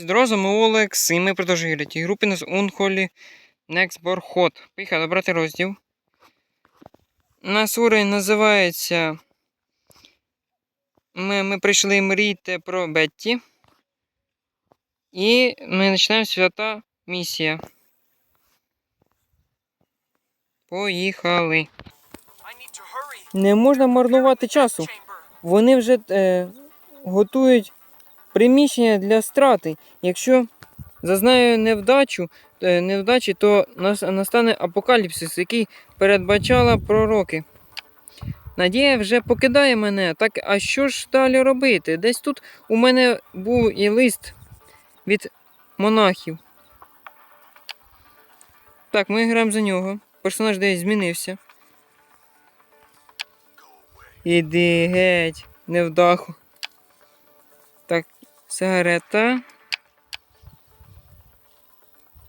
Ми Олекс, і ми продовжуємо грати групи на Unholy Next Bar Hot. Поїхали брати розділ. У нас уровень називається. Ми, ми прийшли мрійте про Бетті. І ми починаємо свята місія. Поїхали. Не можна марнувати часу. Вони вже е, готують приміщення для страти. Якщо зазнаю невдачу, е, невдачі, то настане апокаліпсис, який передбачала пророки. Надія вже покидає мене. Так, а що ж далі робити? Десь тут у мене був і лист від монахів. Так, ми граємо за нього. Персонаж десь змінився. Іди геть, невдаху. Сигарета.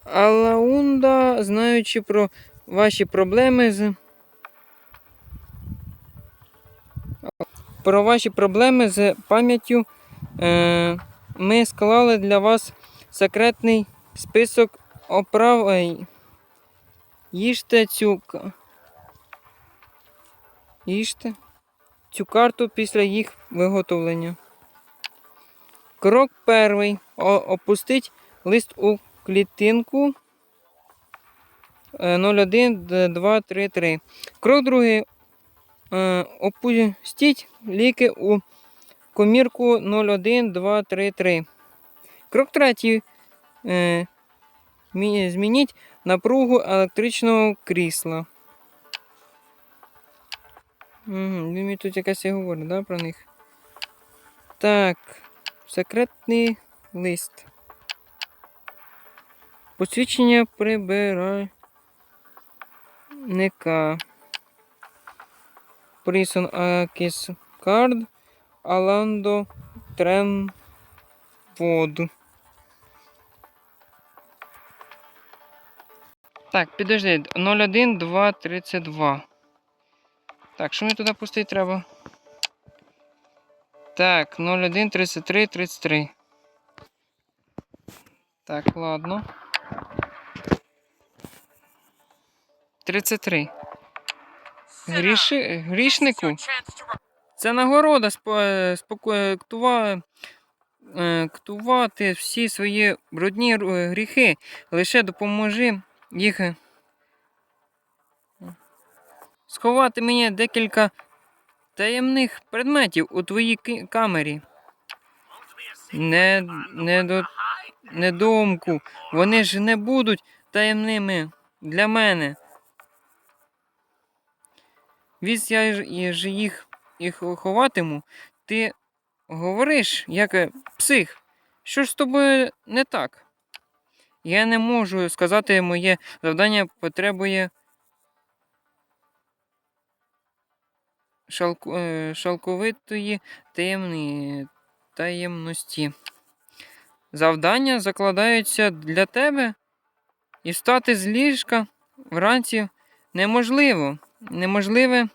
Алаунда, знаючи про ваші проблеми з. Про ваші проблеми з пам'яттю е, ми склали для вас секретний список оправ. Їжте цю. Їжте цю карту після їх виготовлення. Крок перший. Опустить лист у клітинку е, 01, 2, 3, 3. Крок другий. Е, Опустіть ліки у комірку 01, 2, 3, 3. Крок третій. Е, Змініть напругу електричного крісла. Угу, він мені тут якась і говорить, да, про них? Так. Секретний лист. Посвідчення прибиральника. Прісон Акіс Кард. Аландо Тремвод. Так, підожди. 01, 2, 32. Так, що мені туди пустити треба? Так, 01, 33, 33. Так, ладно. 33. Гріши... Грішнику? Це нагорода е, споко- е, ктува- е, ктувати всі свої брудні гріхи. Лише допоможи їх сховати мені декілька таємних предметів у твоїй камері. Не, не до, недоумку. Вони ж не будуть таємними для мене. Віз я ж їх, їх ховатиму. Ти говориш, як е, псих. Що ж з тобою не так? Я не можу сказати, моє завдання потребує шалковитої таємни, таємності. Завдання закладаються для тебе, і встати з ліжка вранці неможливо. Неможливе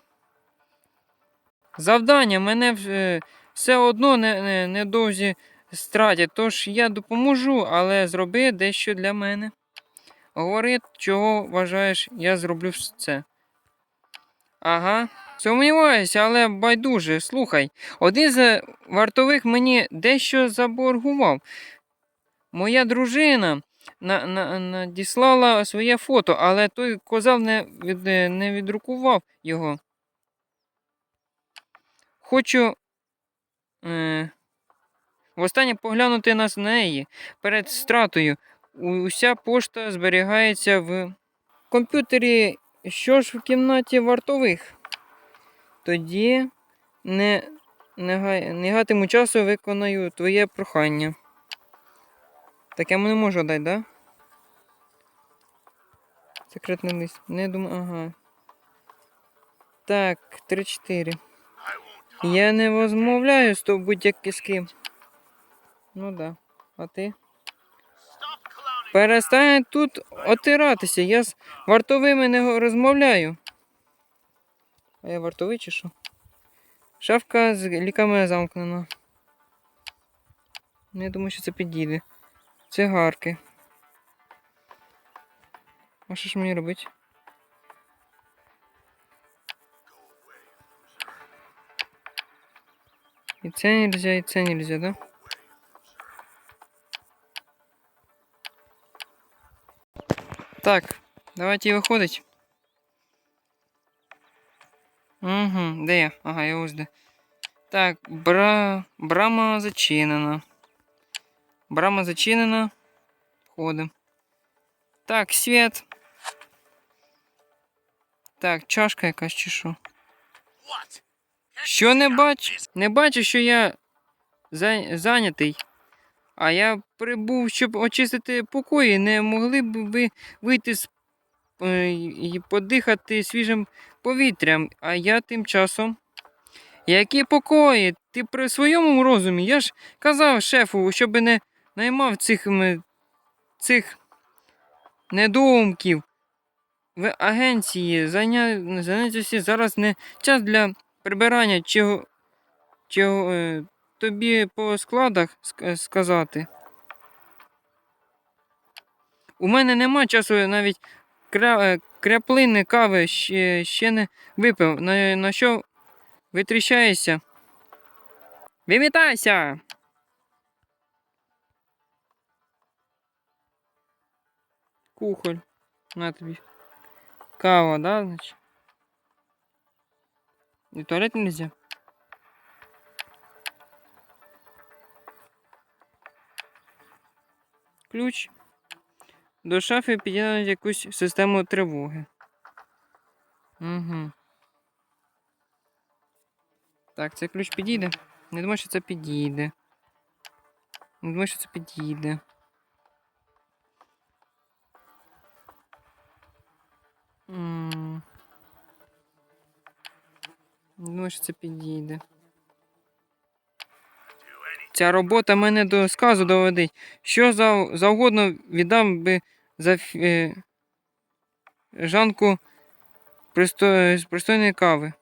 завдання мене е, все одно не, не, недовзі стратять, тож я допоможу, але зроби дещо для мене. Говори, чого вважаєш, я зроблю це. Ага. Сумніваюся, але байдуже. Слухай, один з вартових мені дещо заборгував. Моя дружина на, на, надіслала своє фото, але той козал не, від, не відрукував його. Хочу е, востаннє поглянути на неї перед стратою. Уся пошта зберігається в комп'ютері. Що ж в кімнаті вартових? Тоді не, не, не гатиму часу виконаю твоє прохання. Так я не можу дати, да? Секретний лист. Не думаю, ага. Так, 3-4. Я не розмовляю з тобою будь-як з ким. Ну да. А ти? Перестань тут отиратися. Я з вартовими не розмовляю. А я вартовий чи що? Шафка з ліками замкнена. Ну, Я думаю, що це підійде. цигарки. А що ж мені робити? І це нельзя, і це нельзя, да? Так, давайте виходить. Угу, де я? Ага, я ось де. Так, бра... брама зачинена. Брама зачинена. Входимо. Так, світ. Так, чашка якась чи що? Що не бачу? Не бачу, що я за- зайнятий. А я прибув, щоб очистити покої. Не могли б ви вийти з і подихати свіжим повітрям. А я тим часом. Які покої? Ти при своєму розумі? Я ж казав шефу, щоб не наймав цих, цих недоумків. В агенції зайня... зараз не час для прибирання чого, чого е, тобі по складах сказати. У мене нема часу навіть кря... е, кряплини кави ще, ще не випив. На, на що витріщаєшся? Вимітайся! Кухоль. На тобі. Кава, да, значить? В туалет нельзя. Ключ. До шафи під'єднати якусь систему тривоги. Угу. Так, цей ключ підійде. Не думаю, що це підійде. Не думаю, що це підійде. Не думаю, що це підійде. Ця робота мене до сказу доводить. Що завгодно віддам би за е, жанку присто, пристойної кави.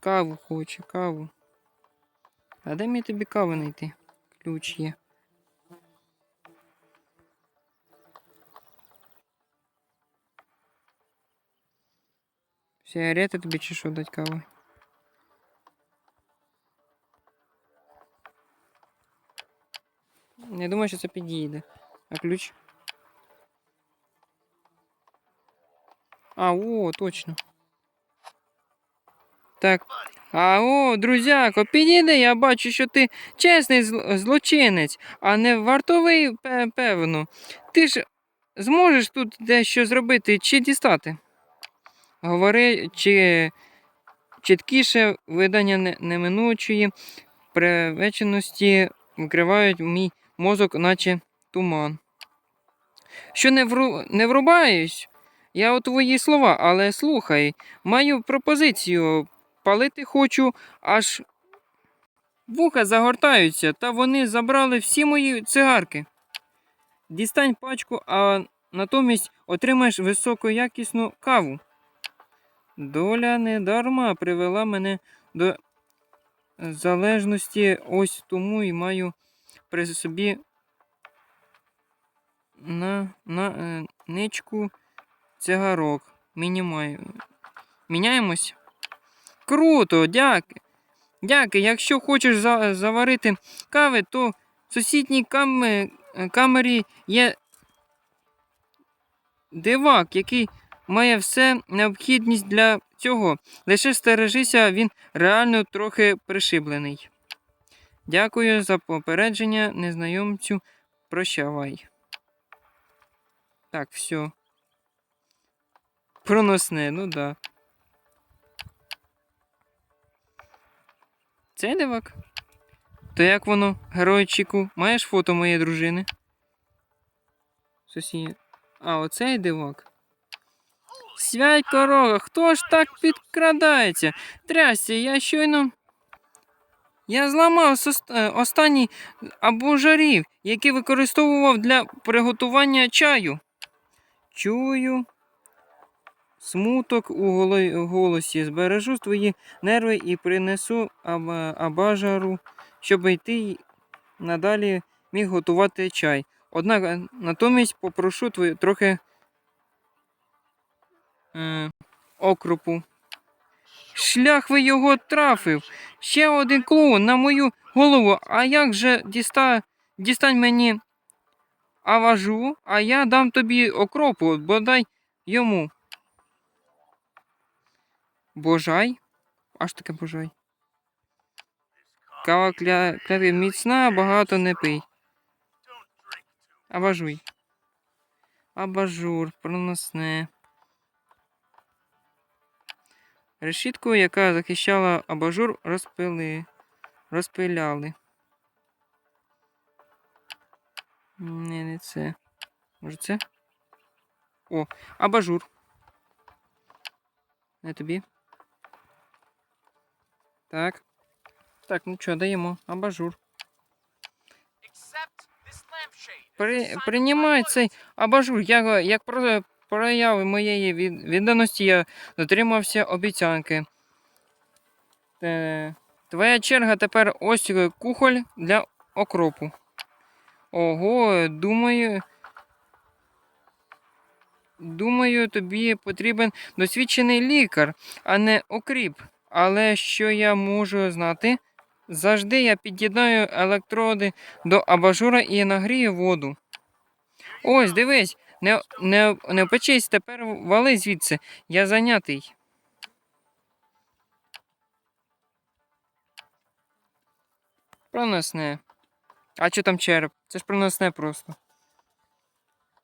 Каву хочу, каву. А де мені тобі каву знайти? Ключ є. Сигарети тобі чи що дать кави? Не думаю, що це підійде. А ключ? А, о, точно. Так. А о, друзяко, підійди, я бачу, що ти чесний зл- злочинець, а не вартовий, пе- певно. Ти ж зможеш тут дещо зробити чи дістати? Говори, чи чіткіше видання неминучої привеченості вкривають мій мозок, наче туман. Що не, вру... не врубаюсь? Я у твої слова, але слухай, маю пропозицію. Палити хочу, аж вуха загортаються, та вони забрали всі мої цигарки. Дістань пачку, а натомість отримаєш високоякісну каву. Доля недарма привела мене до залежності, ось тому і маю при собі на, на е, ничку цигарок. Мінімаю. Міняємось? Круто, дякую. Дякую. Якщо хочеш за, заварити кави, то в сусідній кам, е, камері є дивак, який має все необхідність для цього. Лише стережися, він реально трохи пришиблений. Дякую за попередження, незнайомцю. Прощавай. Так, все. Проносне, ну да. Це дивак? То як воно, геройчику, маєш фото моєї дружини? Сусід. А, оцей дивак. Свять корова, хто ж так підкрадається? Трясся, я щойно. Я зламав е, останній абужарів, який використовував для приготування чаю. Чую. Смуток у голосі. Збережу твої нерви і принесу аб- абажару, щоб йти надалі міг готувати чай. Однак е, натомість попрошу твою трохи е, окропу. Шлях ви його трафив. Ще один клоун на мою голову. А як же діста... дістань мені аважу, а я дам тобі окропу, бодай йому. Божай? Аж таке божай. Кава кля... кляпі міцна, багато не пий. Абажуй. Абажур, проносне. Решітку, яка захищала абажур, розпили. Розпиляли. Не, не це. Може це? О, абажур. Не тобі. Так. Так, ну що, даємо. Абажур. При, приймай цей абажур. Я, як про, прояви моєї відданості я дотримався обіцянки. Е, твоя черга тепер ось е, кухоль для окропу. Ого, думаю. Думаю, тобі потрібен досвідчений лікар, а не окріп. Але що я можу знати? Завжди я під'єднаю електроди до абажура і нагрію воду. Ось, дивись, не, не, не печись, тепер вали звідси. Я зайнятий. Проносне. А що там череп? Це ж проносне просто.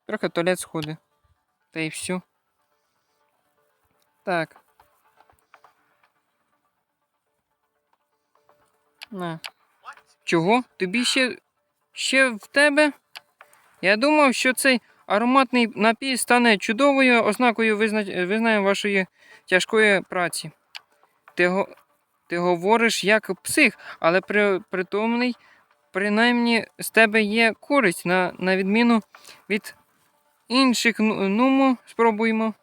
Трохи туалет сходи. Та й все. Так. На. Чого? Тобі ще. ще в тебе? Я думав, що цей ароматний напій стане чудовою ознакою визна... визнання вашої тяжкої праці. Ти, го... Ти говориш як псих, але при... притомний, принаймні з тебе є користь, на, на відміну від інших. Ну, нумо, спробуємо.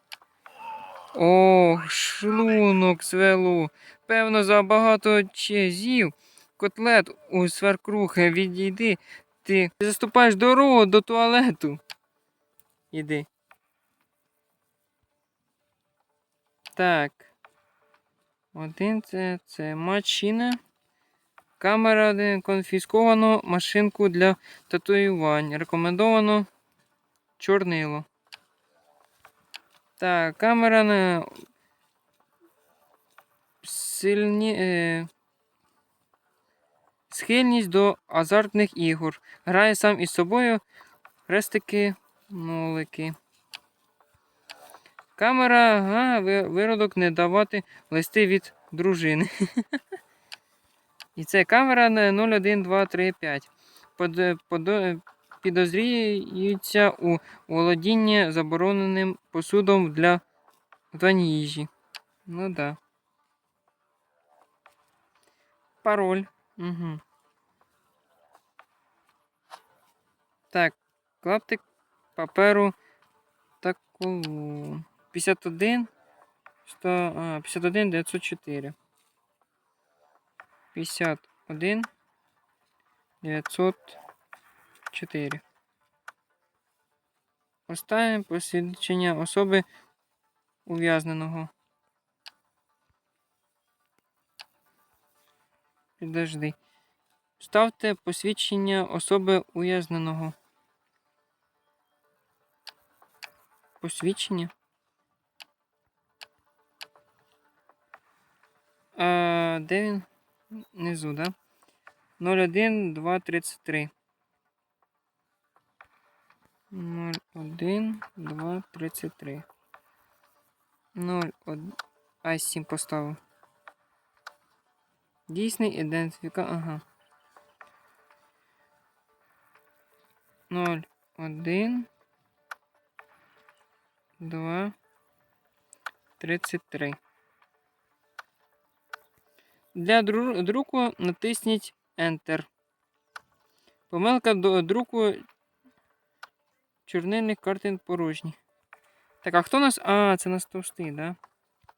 О, шлунок звело. Певно, забагато чезів. Котлет у сверкрухи, відійди. Ти заступаєш дорогу до туалету. Іди. Так. Один це, це мачина. Камера один конфісковано машинку для татуювань. Рекомендовано чорнило. Так, камера на сильні. Е... Схильність до азартних ігор. Грає сам із собою хрестики, нолики. Камера, ага, виродок не давати листи від дружини. І це камера на 01235. Под, підозріються у володінні забороненим посудом для готування їжі. Ну да. Пароль. Угу. Так, клаптик паперу таку. 51 100, а, 51 904. 51 904. Останнє посвідчення особи ув'язненого. Підожди. Ставте посвідчення особи ув'язненого. Посвідчення? А, де він? Внизу, да? 01 2 33. 01 2 33. 01. А 7 поставив. Дійсний ідентифікатор. Ага. 0, 1, 2, 33. Для друку натисніть Enter. Помилка до друку чорнильних картин порожні. Так, а хто у нас? А, це у нас товстий, да?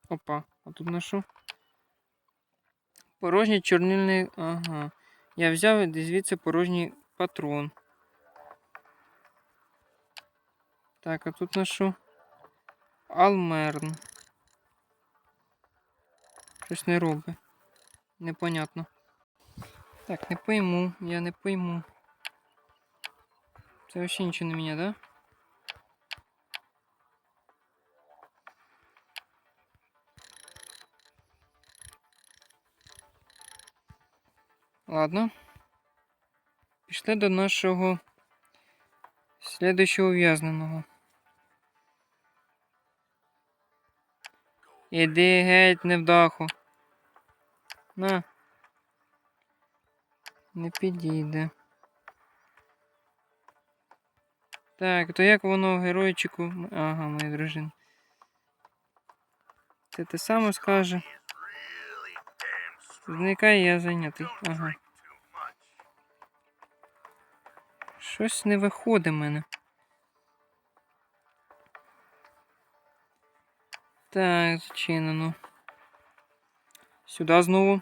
Опа, а тут на що? Порожній чорнильний. Ага. Я взяв звідси порожній патрон. Так, а тут на що? Алмерн. Щось не робить. Непонятно. Так, не пойму, я не пойму. Це вообще нічого не міняє, да? Ладно. Пішли до нашого слідуючого ув'язненого. Іди геть, невдаху. На. Не підійде. Так, то як воно в геройчику. Ага, моя дружина. Це те саме скаже. Зникай, я зайнятий. Ага. Щось не виходить в мене. Так, зачинено. Сюди знову.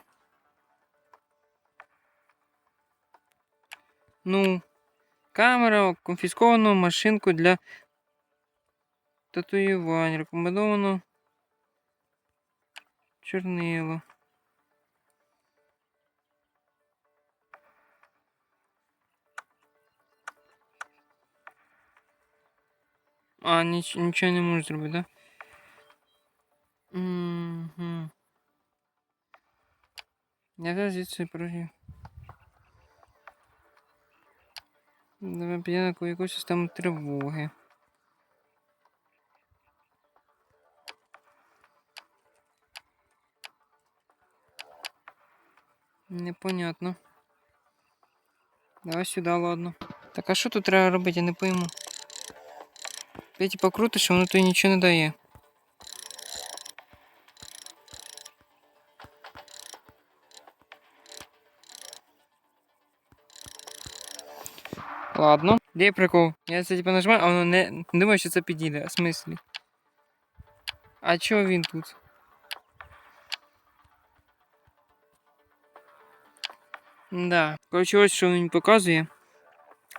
Ну, камера, конфісковано машинку для татуювань. Рекомендовано чорнило. А, ніч, нічого не можу зробити, да? Угу. Я зараз звідси прожив. Давай піде на якусь систему тривоги. Непонятно. Давай сюди, ладно. Так, а що тут треба робити, я не пойму. Ти типа крутиш, а воно тобі нічого не дає. Ладно. Де прикол? Я це типа нажимаю, а воно не, не думає, що це підійде. В смислі? А чого він тут? Да. Коротше, ось що він показує.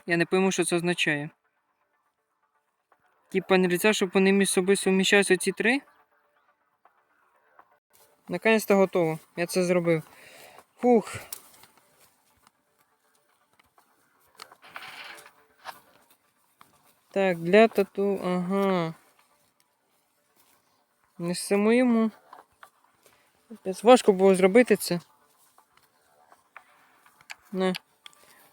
Я не пойму, що це означає. Типа не лиця, щоб вони між собою суміщаються ці три. Наконець-то готово. Я це зробив. Фух. Так, для тату. Ага. Не самому. Капець, Важко було зробити це. На.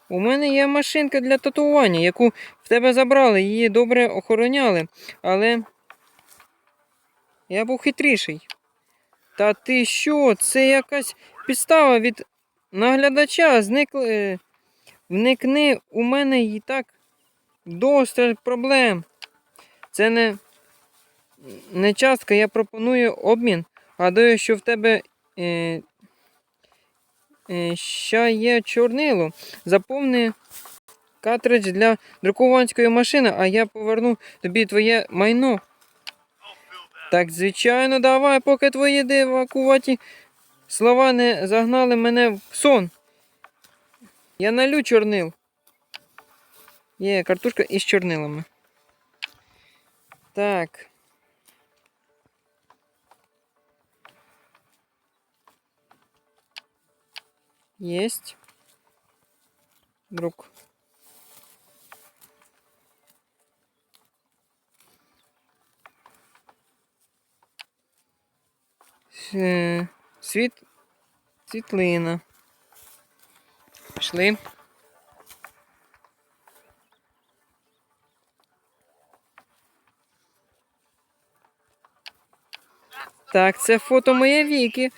У мене є машинка для татуювання, яку в тебе забрали, її добре охороняли, але я був хитріший. Та ти що? Це якась підстава від наглядача. Зникли. е, Вникни, у мене і так досталь проблем. Це не, не частка, я пропоную обмін. Гадаю, що в тебе е, е, ще є чорнило. Заповни картридж для друкованської машини, а я поверну тобі твоє майно. Так, звичайно, давай, поки твої дивакуваті слова не загнали мене в сон. Я налю чорнил. Є картошка із чорнилами. Так. Есть. Друг. Е, Світ. Світлина. Пішли. Так, це фото моє віки.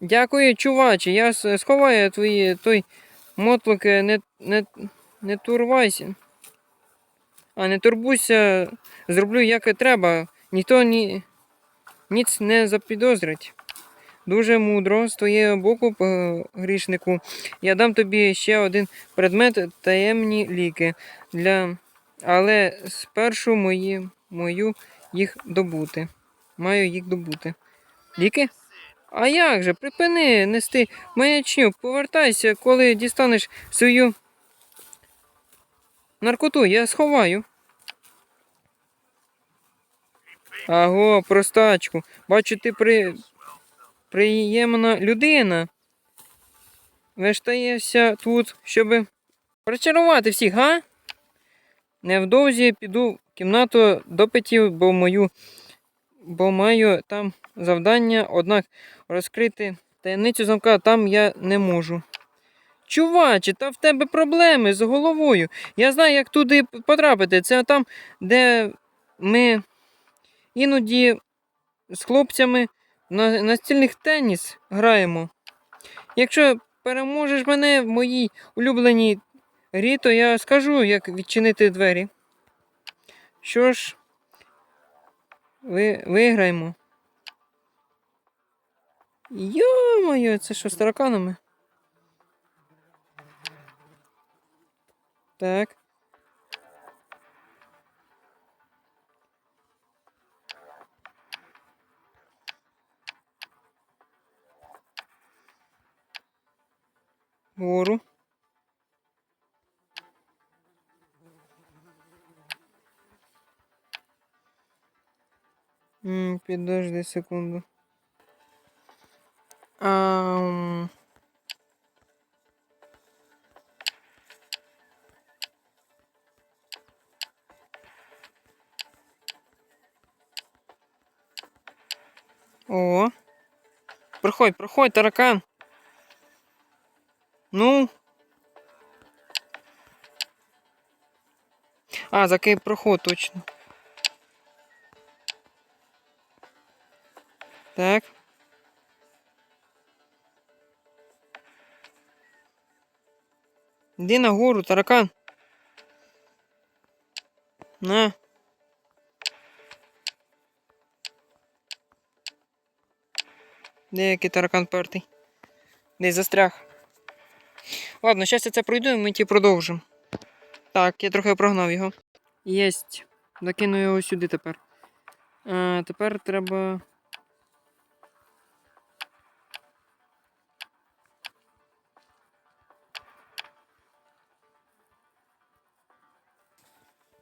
Дякую, чуваче. Я сховаю твої той мотлик, е, не, не, не турвайся. А не турбуйся, зроблю як і треба. Ніхто ні, ніц не запідозрить. Дуже мудро з твоєї боку, грішнику. Я дам тобі ще один предмет таємні ліки. Для... Але спершу мої, мою їх добути. Маю їх добути. Ліки? А як же? Припини нести маячню, повертайся, коли дістанеш свою наркоту, я сховаю. Аго, простачку. Бачу, ти при... приємна людина. Вештаєшся тут, щоб причарувати всіх, га? Невдовзі піду в кімнату допитів, бо мою. Бо маю там завдання, однак розкрити таємницю замка там я не можу. Чуваче, та в тебе проблеми з головою. Я знаю, як туди потрапити. Це там, де ми іноді з хлопцями на настільних теніс граємо. Якщо переможеш мене в моїй улюбленій грі, то я скажу, як відчинити двері. Що ж, ви, виграємо. Йо-моє, це що з тараканами? Так. Гору. Підожди секунду. Ам... О. Проходь, проходь, таракан. Ну. А, закрий проход, точно. Так. Іди на гору, таракан. На. Деякий таракан пертий. Десь застряг. Ладно, зараз я це пройду і ми ті продовжимо. Так, я трохи прогнав його. Єсть. Закину його сюди тепер. А, тепер треба.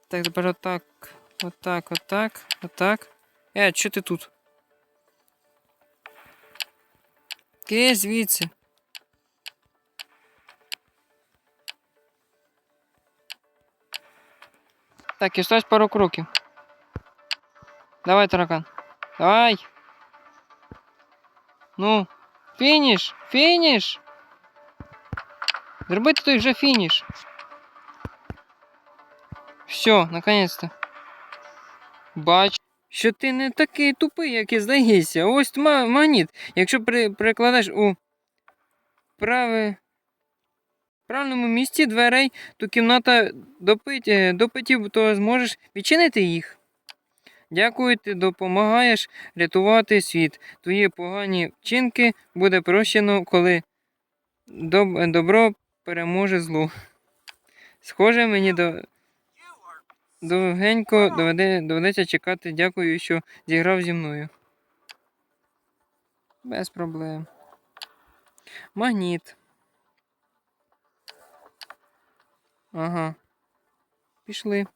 Так, тепер отак. Отак, отак, отак. Е, що ти тут? Ки звідси. Так, і осталось пару кроків. Давай, таракан. Давай. Ну, фініш! Фініш! Зробити той вже фініш. Все, наконец-то. Бач, що ти не такий тупий, як і здається. Ось ма- магніт. Якщо при, прикладеш у праве, правильному місці дверей, то кімната е, допитів, то зможеш відчинити їх. Дякую, ти допомагаєш рятувати світ. Твої погані вчинки буде прощено, коли доб- добро переможе зло. Схоже, мені до. Довгенько доведе, доведеться чекати. Дякую, що зіграв зі мною. Без проблем. Магніт. Ага. Пішли.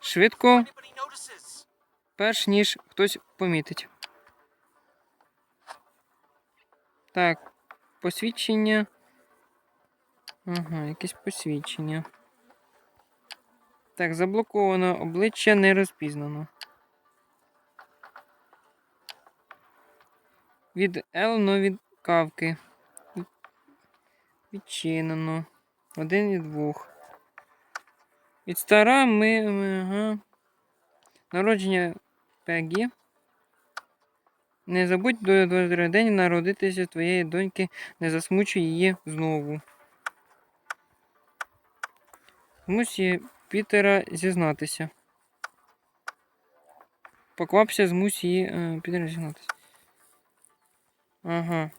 Швидко, перш ніж хтось помітить. Так, посвідчення. Ага, якесь посвідчення. Так, заблоковано. Обличчя не розпізнано. Від Елно від кавки. Відчинено. Один від двох. Від стара ми. Ага. Народження Пегі. Не забудь до, до день народитися твоєї доньки, не засмучуй її знову. Змусі Пітера зізнатися. Поквапся, змусь її е, Пітера зізнатися. Ага.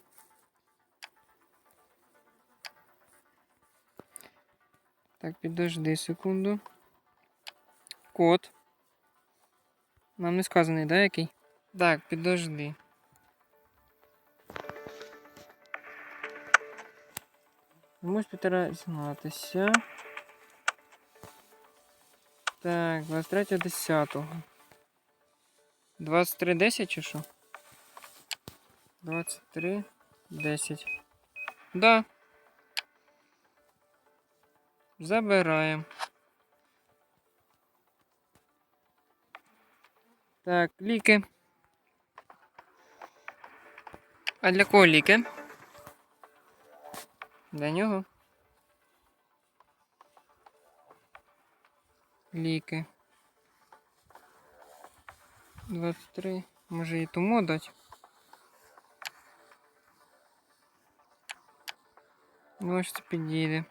Так, підожди секунду. Код. Нам не сказаний, да, який? Так, підожди. Змусь Пітера зізнатися. Так, 23 10. 23 10 чи що? 23 10. Да. Забираємо. Так, ліки. А для кого ліки? Для нього. Ліки. 23. Може і тому дати? Ну, ось це підійде.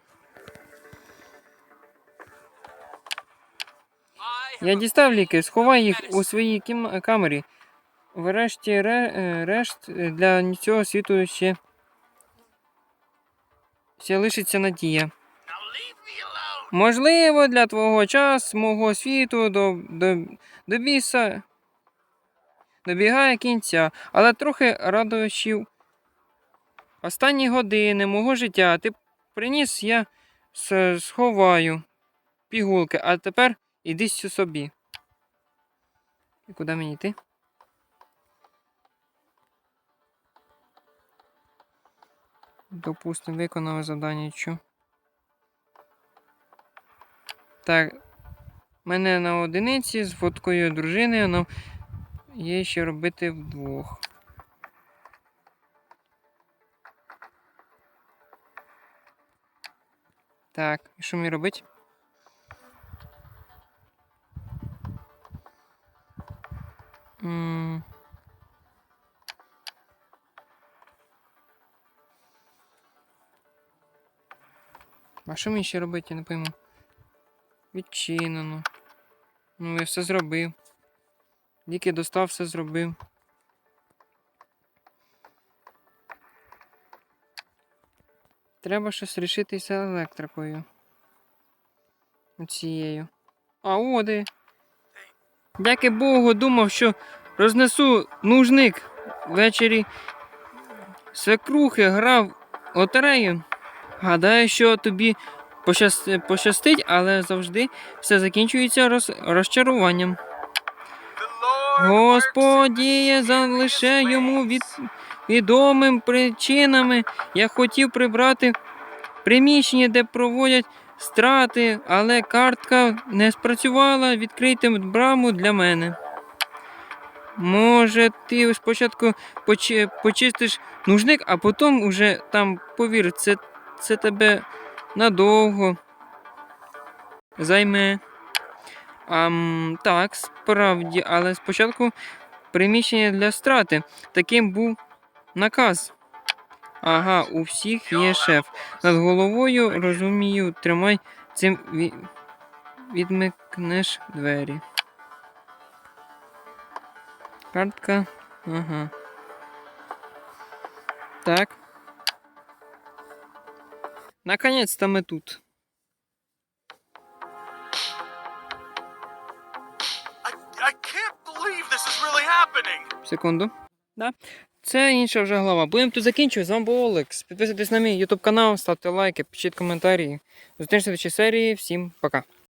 Я дістав ліки, сховай їх у своїй кім- камері. Врешті ре- е, решт е, для цього світу ще, ще лишиться надія. Можливо, для твого часу, мого світу до, до, до біса добігає кінця, але трохи радощів. Останні години мого життя ти приніс, я сховаю пігулки, а тепер іди собі. І куди мені йти? Допустим, виконав завдання що. Так. Мене на одиниці з фоткою дружини, ну є ще робити вдвох. Так, і що мені робити? М. А що мені ще робити, я не пойму. Відчинено. Ну, я все зробив. Ліки достав, все зробив. Треба щось рішитися електрикою. Оцією. А оди. Дяки Богу, думав, що рознесу нужник ввечері. Свекрухи грав лотерею. Гадаю, що тобі пощастить, але завжди все закінчується роз... розчаруванням. Господі, залише йому від... відомим причинами. Я хотів прибрати приміщення, де проводять страти, але картка не спрацювала. Відкрийте браму для мене. Може, ти спочатку поч... почистиш нужник, а потім уже там, повір, це, це тебе надовго займе. Ам, так, справді, але спочатку приміщення для страти. Таким був наказ. Ага, у всіх є шеф. Над головою, розумію, тримай цим ві... відмикнеш двері. Картка. Ага. Так. Is really happening. Секунду. Да. Це інша вже глава. Будемо тут закінчувати. З вами був Олекс. Підписуйтесь на мій YouTube канал, ставте лайки, пишіть коментарі. Зустрінемося в серії. Всім пока.